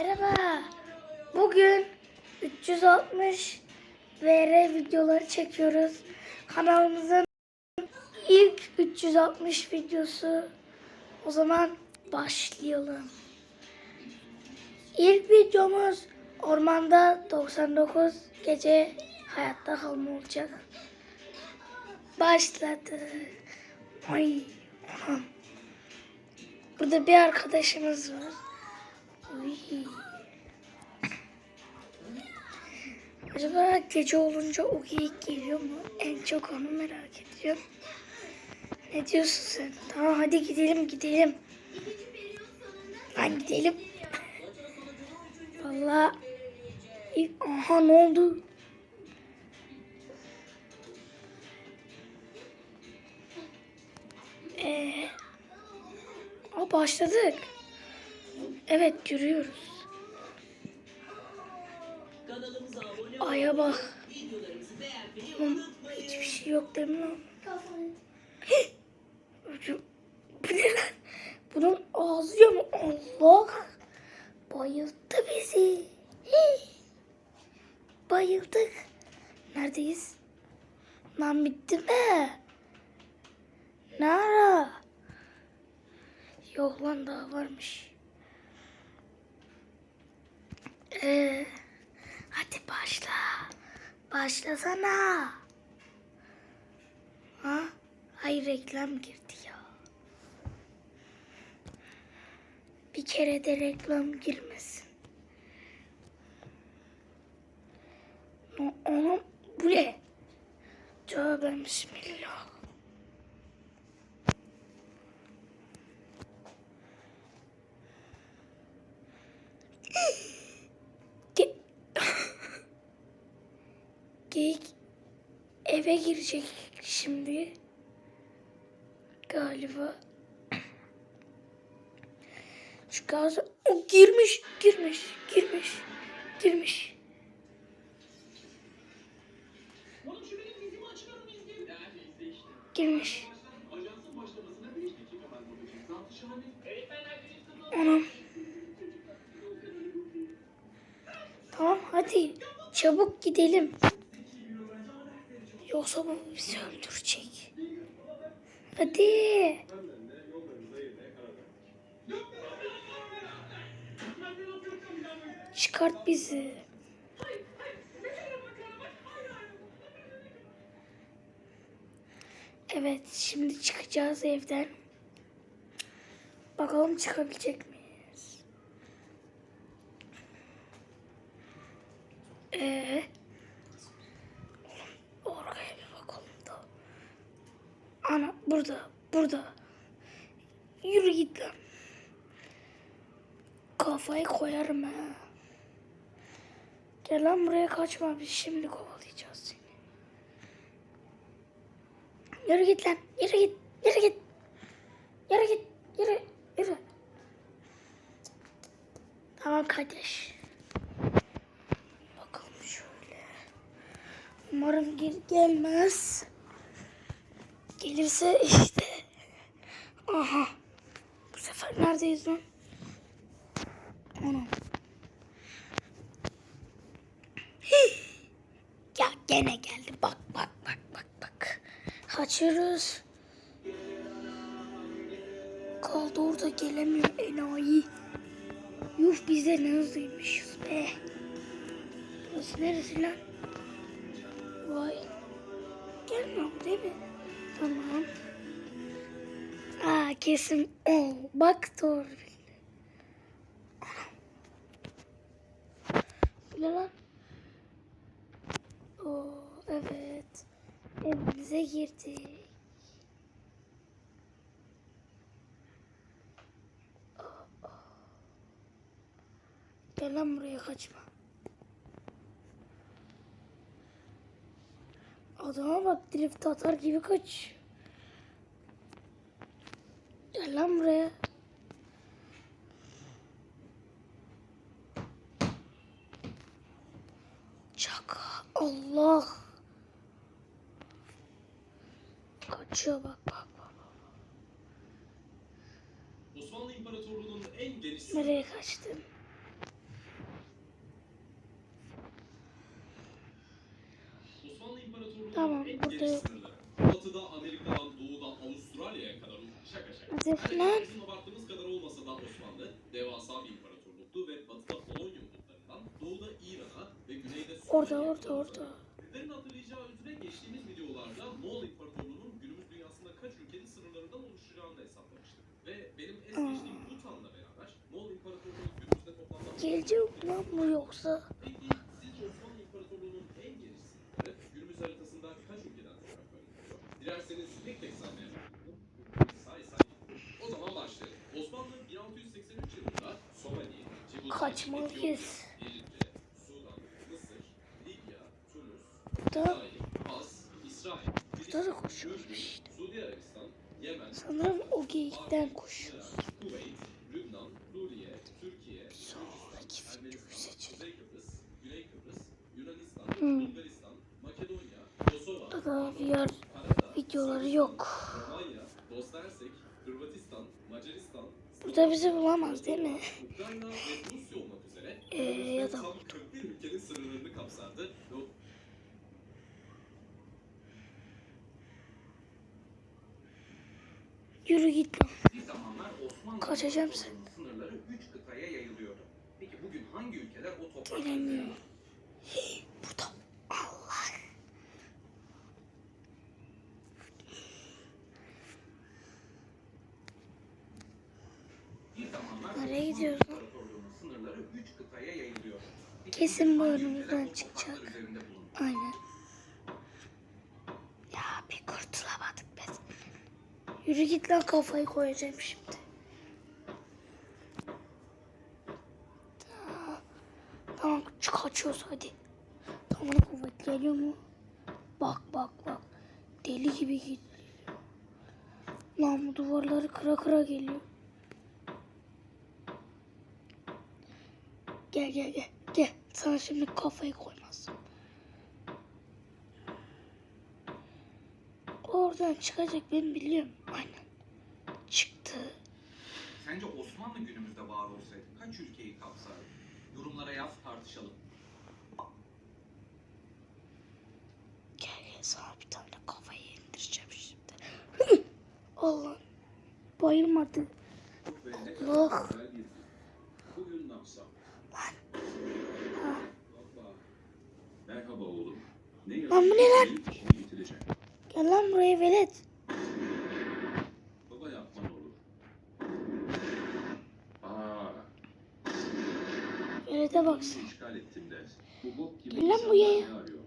Merhaba. Bugün 360 VR videoları çekiyoruz. Kanalımızın ilk 360 videosu. O zaman başlayalım. İlk videomuz ormanda 99 gece hayatta kalma olacak. Başladı. Ay. Burada bir arkadaşımız var. Acaba gece olunca o geyik geliyor mu? En çok onu merak ediyorum. Ne diyorsun sen? Tamam hadi gidelim gidelim. Lan gidelim. Vallahi ilk- aha ne oldu? Ee, Aa, başladık. Evet yürüyoruz. Aya bak. Oğlum, hiçbir şey yok değil mi lan? Hih! Ucu- Bu ne lan? Bunun ağzı yok mu? Allah! Bayılttı bizi. Bayıldık. Neredeyiz? Lan bitti mi? Ne ara? Yok lan daha varmış. Ee, hadi başla. Başlasana. Ha? Hayır reklam girdi ya. Bir kere de reklam girmesin. No, Oğlum bu ne? Tövbe bismillah. Geyik eve girecek şimdi. Galiba. Şu gaz... O girmiş, girmiş, girmiş, girmiş. Girmiş. Anam. Tamam hadi çabuk gidelim. Yoksa bu bizi öldürecek. Hadi. Çıkart bizi. Evet şimdi çıkacağız evden. Bakalım çıkabilecek miyiz? Ee, oğlum, oraya bir bakalım da. Ana burada, burada. Yürü git lan. Kafayı koyarım ha. Gel lan buraya kaçma biz şimdi kovalayacağız seni. Yürü git lan, yürü git, yürü git. Yürü git, yürü, yürü. Tamam kardeş. Bakalım şöyle. Umarım geri gelmez. Gelirse işte. Aha. Bu sefer neredeyiz lan? Ana. Hih. Ya gene geldi. Bak bak bak bak bak. Kaçıyoruz. Kaldı orada gelemiyor enayi. Yuh biz de ne hızlıymışız be. Burası neresi lan? Vay. Gelmiyor değil mi? Tamam. Aa kesin o. Bak doğru bildi. Lan? Oo evet. Evimize girdik. Gel lan buraya kaçma. Adama bak drift atar gibi kaç. Gel lan buraya. Çaka. Allah. Kaçıyor bak bak bak. Osmanlı İmparatorluğu'nun en geniş Nereye kaçtın? Batıda Amerika'dan doğuda Avustralya'ya kadar şaka şaka. Yani lan. bizim abarttığımız kadar olmasa da Osmanlı devasa bir imparatorluktu ve batıda Polonya bulutlarından doğuda İran'a ve güneyde Orada Suriye'ye orada kadar orada. Sizlerin hatırlayacağı üzere geçtiğimiz videolarda Moğol İmparatorluğu'nun günümüz dünyasında kaç ülkenin sınırlarından oluşacağını hesaplamıştık. Ve benim es geçtiğim Bhutan'la beraber Moğol İmparatorluğu günümüzde toplamda... Gelecek lan bu yoksa. Peki sizce Osmanlı İmparatorluğu'nun en geniş sınırları günümüz haritasında kaç ülkeden toprak bölünüyor? Dilerseniz tek tek saymaya başlayalım. Say say. O zaman başlayalım. Osmanlı 1683 yılında Somali, Cibuti, Kaçmalıyız. Burada, burada da koşuyoruz işte. Sanırım o geyikten koşuyoruz. Türkiye, Sonraki videoyu seçelim. Hmm. Burada da Karadağ, videoları yok. Burada bizi bulamaz değil mi? Ukrayna ve Rusya olmak üzere Ee, ya da 41 ülkenin sınırlarını o Yürü git lan. Bir zamanlar Osmanlı Kaçacağım İmparatorluğu'nun sınırları üç kıtaya yayılıyordu. Peki bugün hangi ülkeler o? Burada. Allah. Zamanlar Nereye gidiyoruz lan? Sınırları üç kıtaya yayılıyordu. Peki Kesin bu önümüzden çıkacak. Aynen. Ya bir kurtulamadık biz. Yürü git lan kafayı koyacağım şimdi. Tamam kaçıyoruz hadi. Tamam kuvvet geliyor mu? Bak bak bak. Deli gibi gidiyor. Lan bu duvarları kıra kıra geliyor. Gel gel gel. Gel. Sana şimdi kafayı koymazsın. Oradan çıkacak ben biliyorum. Aynen. Çıktı. Sence Osmanlı günümüzde var olsaydı kaç ülkeyi kapsardı? Yorumlara yaz tartışalım. Gel gel sana bir tane kafayı indireceğim şimdi. Allah. Bayılmadı. Allah. Bugün ne yapsam? Ha. Baba. Merhaba oğlum. Ne Lan bu ne lan? Gel lan buraya velet. Baba yapma olur. Aa, Velete baksana. işgal ettim de. Bu bok gibi Gel lan ne arıyor?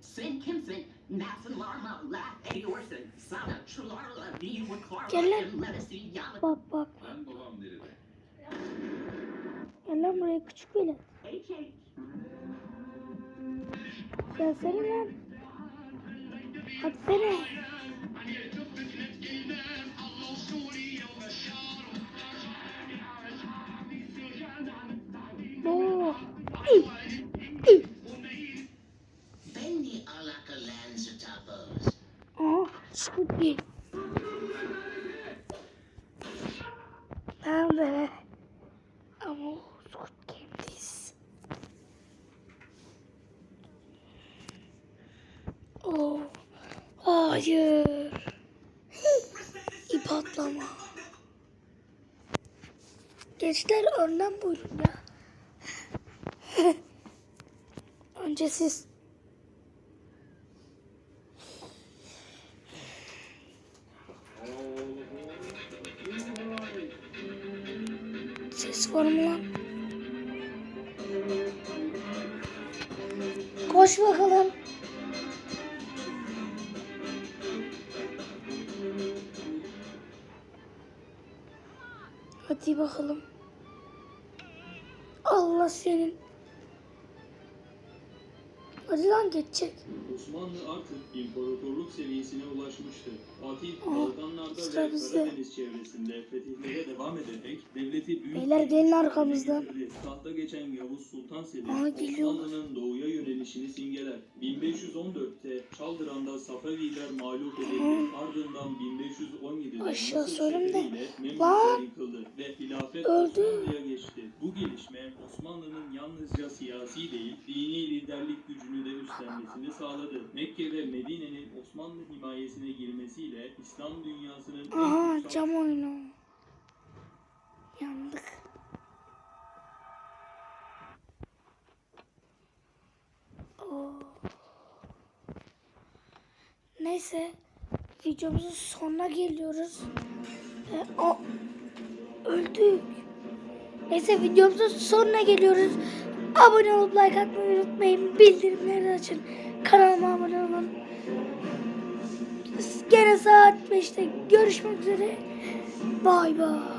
Sen kimsin? Nasıl larma laf ediyorsun? Sana çularla bir yukarı Gel lan. Bak bak. Ben babam nerede? Gel lan buraya küçük velet. Gelsene lan. Sene. Oo. Aa, Squid Game. Tamam be. Ama Oo. Hayır. İp atlama. Gençler önden buyurun ya. Önce siz. Hadi bakalım. Allah senin. Hadi lan geçecek. Osmanlı artık imparatorluk seviyesine ulaşmıştı. Fatih Balkanlarda ve. Karadeniz çevresinde fetihlere devam ederek devleti büyük Beyler gelin getirdi. Tahta geçen Yavuz Sultan Selim. Osmanlı'nın doğuya yönelişini simgeler. 1514'te Çaldıran'da Safeviler mağlup edildi. Ardından 1517'de Aşağı de. seferiyle Lan! Ve hilafet. Osmanlı'ya geçti. Bu gelişme Osmanlı'nın yalnızca siyasi değil, dini liderlik gücünü de üstlenmesini sağladı. Mekke ve Medine'nin Osmanlı himayesine girmesiyle İslam dünyasının Aha kutsal cam oyunu. Yandık. Oo. Neyse videomuzun sonuna geliyoruz. Ee, o öldük. Neyse videomuzun sonuna geliyoruz. Abone olup like atmayı unutmayın. Bildirimleri açın. Kanalıma abone olun. Gene saat 5'te görüşmek üzere. Bay bay.